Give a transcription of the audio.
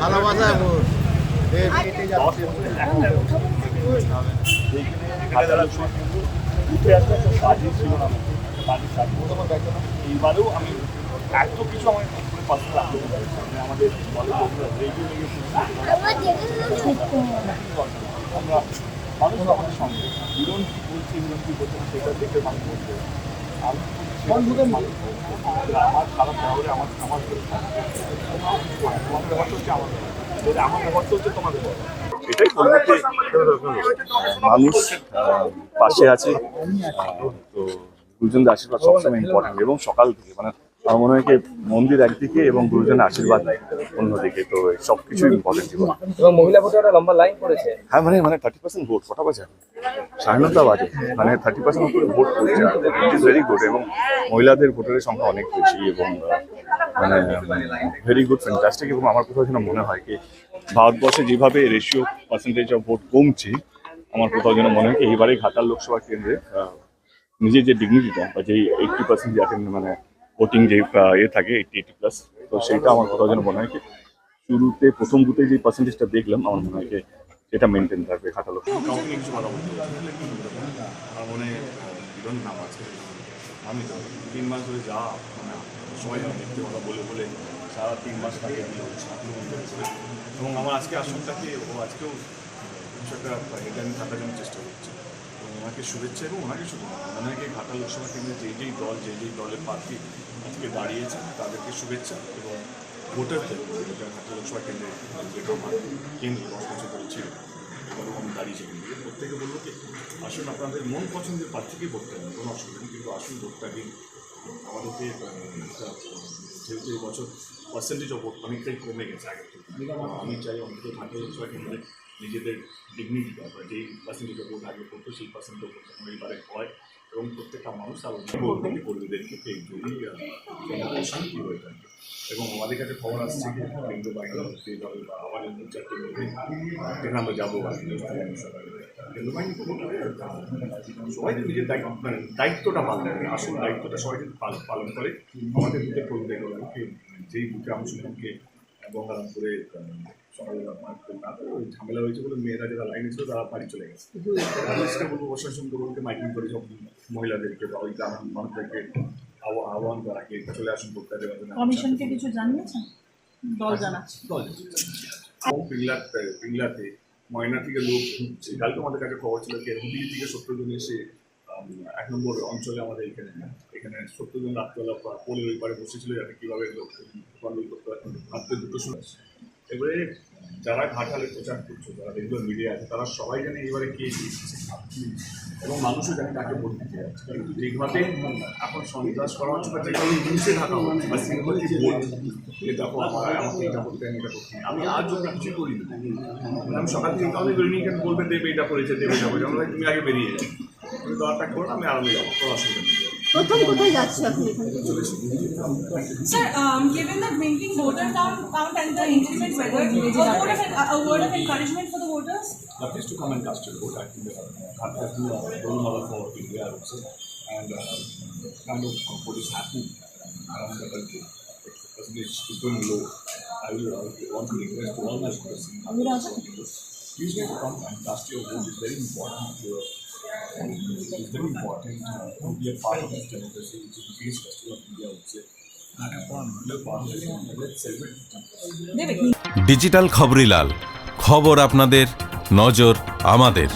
ভালোবাসায় মোর এইবারেও আমি এত কিছু আমার পাশে রাখতে আমাদের আমরা মানুষ আমাদের সঙ্গে। হিরণ কি বলছে, হিরণ সেটা দেখে মানুষ বলতে মানুষ পাশে আছে। তো গুরুজনদের আশীর্বাদ সবসময় ইম্পর্টেন্ট এবং সকাল থেকে মানে আমার মনে হয় কি মন্দির একদিকে এবং গুরুজনের আশীর্বাদ অন্যদিকে তো সব কিছুই ইম্পর্টেন্ট জীবন। এবং মহিলা ভোটাররা লম্বা লাইন করেছে হ্যাঁ মানে মানে থার্টি পার্সেন্ট ভোট কটা বাজে? সাড়ে নটা বাজে। মানে থার্টি পার্সেন্ট উপরে ভোট করছে ইট ইজ ভেরি গুড এবং মহিলাদের ভোটারের সংখ্যা অনেক বেশি এবং মানে ভেরি গুড ফ্যান্টাস্টিক এবং আমার কোথাও যেন মনে হয় কি ভারতবর্ষে যেভাবে রেশিও পার্সেন্টেজ অফ ভোট কমছে আমার কোথাও যেন মনে হয় কি এইবারে ঘাটাল লোকসভা কেন্দ্রে নিজের যে ডিগনিটিটা বা যে এইটটি পার্সেন্ট যে মানে ভোটিং যে ইয়ে থাকে এইটটি এইটি প্লাস তো সেইটা আমার কোথাও যেন মনে হয় শুরুতে প্রথম বুথে যে পার্সেন্টেজটা দেখলাম, আমার মনে হয় সেটা মেনটেন থাকবে খাটালো আমি তো তিন মাস ধরে যা মানে বলে বলে সারা তিন মাস আক্রমণ এবং আমার আজকে আসনটাকে, ও আজকেও কিছু একটা আমি থাকার জন্য চেষ্টা করছি। ওনাকে শুভেচ্ছা এবং ওনাকে না, ওনাকে ঘাটা লোকসভা কেন্দ্রে যেই যেই দল যেই যেই দলের প্রার্থী আজকে দাঁড়িয়েছে তাদেরকে শুভেচ্ছা এবং ভোটারদের ঘাটা লোকসভা কেন্দ্রে যেটা আমার কেন্দ্র দশ বছর ধরে ছিল এবারও আমি দাঁড়িয়েছি কিন্তু। প্রত্যেকে বলব কি আসুন আপনাদের মন পছন্দের প্রার্থীকে ভোট দেন কোনো অসুবিধা নেই কিন্তু আসুন ভোটটা দিন। আমাদেরকে যেহেতু বছর পার্সেন্টেজ অফ ভোট অনেকটাই কমে গেছে আগে আমি চাই অন্তত ঘাটা লোকসভা কেন্দ্রে নিজেদের ডিগনিটিটা বা যেই পার্সেন্টেজ অফ ভোট আগে করতো সেই পার্সেন্টেজ অফ ভোট যেন এবারে হয় এবং প্রত্যেকটা মানুষ অভিভাবকদেরকে কর্মীদেরকে যদি শান্তি হয়ে থাকে। এবং আমাদের কাছে খবর আসছে যে কেন্দ্র বাহিনী হবে বা আমাদের দু চারটে মধ্যে আমরা যাব কেন্দ্র বাহিনী সবাই তো নিজের দায়িত্ব মানে দায়িত্বটা পালন করে আসল দায়িত্বটা সবাই যদি পালন করে। আমাদের বুথে কর্মী দেখবে যেই বুথে অংশগ্রহণকে গঙ্গারাম করে সকালে ওই ঝামেলা হয়েছে বলে মেয়েরা যারা লাইনে ছিল তারা বাড়ি চলে গেছে। সেটা বলব প্রশাসনকে বলতে মাইকিং করে সব মহিলাদেরকে বা ওই গ্রামের মানুষদেরকে আহ্বান করা কে চলে আসুন দেওয়ার কমিশনকে কিছু জানিয়েছেন? দল জানাচ্ছে। পিংলাতে পিংলাতে ময়না থেকে লোক ঢুকছে। কালকে আমাদের কাছে খবর ছিল যে হুগলি থেকে সত্তর জন এসে এক নম্বর অঞ্চলে আমাদের এখানে এখানে সত্তর জন রাত্রেবেলা পোলের ওই পারে বসেছিল যাতে কীভাবে লোক পারে দুটো সময় এবারে যারা ঘাটালে প্রচার করছে, যারা রেগুলার মিডিয়া আছে, তারা সবাই জানে এবারে কে এবং মানুষও জানে কাকে ভোট দিতে যাচ্ছে। কিন্তু এখন সন্ত্রাস করা হচ্ছে বা নিচে থাকা হচ্ছে বা ভোট দেখো আমার আমাকে এটা করতে আমি এটা করতে আমি আজ অব্দি কিছুই করিনি আমি সকাল থেকে কাউকে করিনি কেন বলবে, দেবে, এটা করেছে, দেবে, এটা করেছে। আমরা তুমি আগে বেরিয়ে যাও। তুমি দরটা করো আমি আরামে যাব, কোনো অসুবিধা নেই। প্রথম কোথায় যাচ্ছে আপনি এখান থেকে Sir, um, given the drinking voter count, count and the increment weather, a word of, a word of encouragement for the voters? Now, please to come and cast your vote. I think that uh, has been a role model for India, I would say, and uh, kind of what is happening around the country. The percentage is going low. I will, I will want to request to all my voters in please do come and cast your vote. It's very important to it's very important uh, to be a part of this democracy, which is the biggest festival of India, I would say. And it. Digital Khabrilal খবর আপনাদের নজর আমাদের